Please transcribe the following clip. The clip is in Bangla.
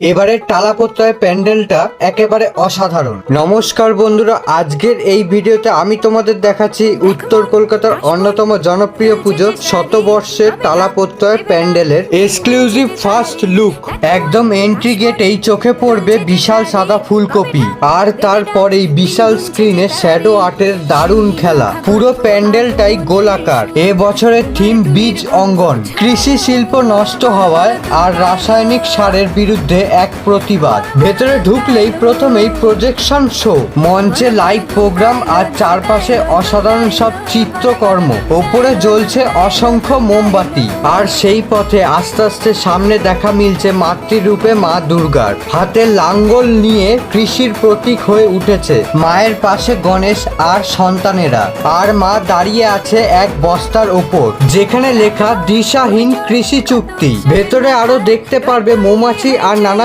এবারের টালাপত্রায় প্যান্ডেলটা একেবারে অসাধারণ। নমস্কার বন্ধুরা, আজকের এই ভিডিওতে আমি তোমাদের দেখাচ্ছি উত্তর কলকাতার অন্যতম জনপ্রিয় পুজো শতবর্ষের টালাপত্রায় প্যান্ডেলের এক্সক্লুসিভ ফার্স্ট লুক একদম এন্ট্রি গেটেই চোখে পড়বে বিশাল সাদা ফুলকপি। আর তারপর এই বিশাল স্ক্রিনে শ্যাডো আর্টের দারুণ খেলা। পুরো প্যান্ডেলটাই গোলাকার। এ বছরের থিম বীজ অঙ্গন। কৃষি শিল্প নষ্ট হওয়ায় আর রাসায়নিক সারের বিরুদ্ধে এক প্রতিবাদ। ভেতরে ঢুকলেই প্রথমেই প্রজেকশন শো মঞ্চে লাইভ প্রোগ্রাম আর চারপাশে অসাধারণ সব চিত্রকর্ম। ওপরে জ্বলছে অসংখ্য মোমবাতি। আর সেই পথে আস্তে আস্তে সামনে দেখা মিলছে মাতৃরূপে মা দুর্গার। হাতে লাঙ্গল নিয়ে কৃষির প্রতীক হয়ে উঠেছে মায়ের পাশে গণেশ আর সন্তানেরা। আর মা দাঁড়িয়ে আছে এক বস্তার ওপর, যেখানে লেখা দিশাহীন কৃষি চুক্তি। ভেতরে আরও দেখতে পারবে মৌমাছি আর নানা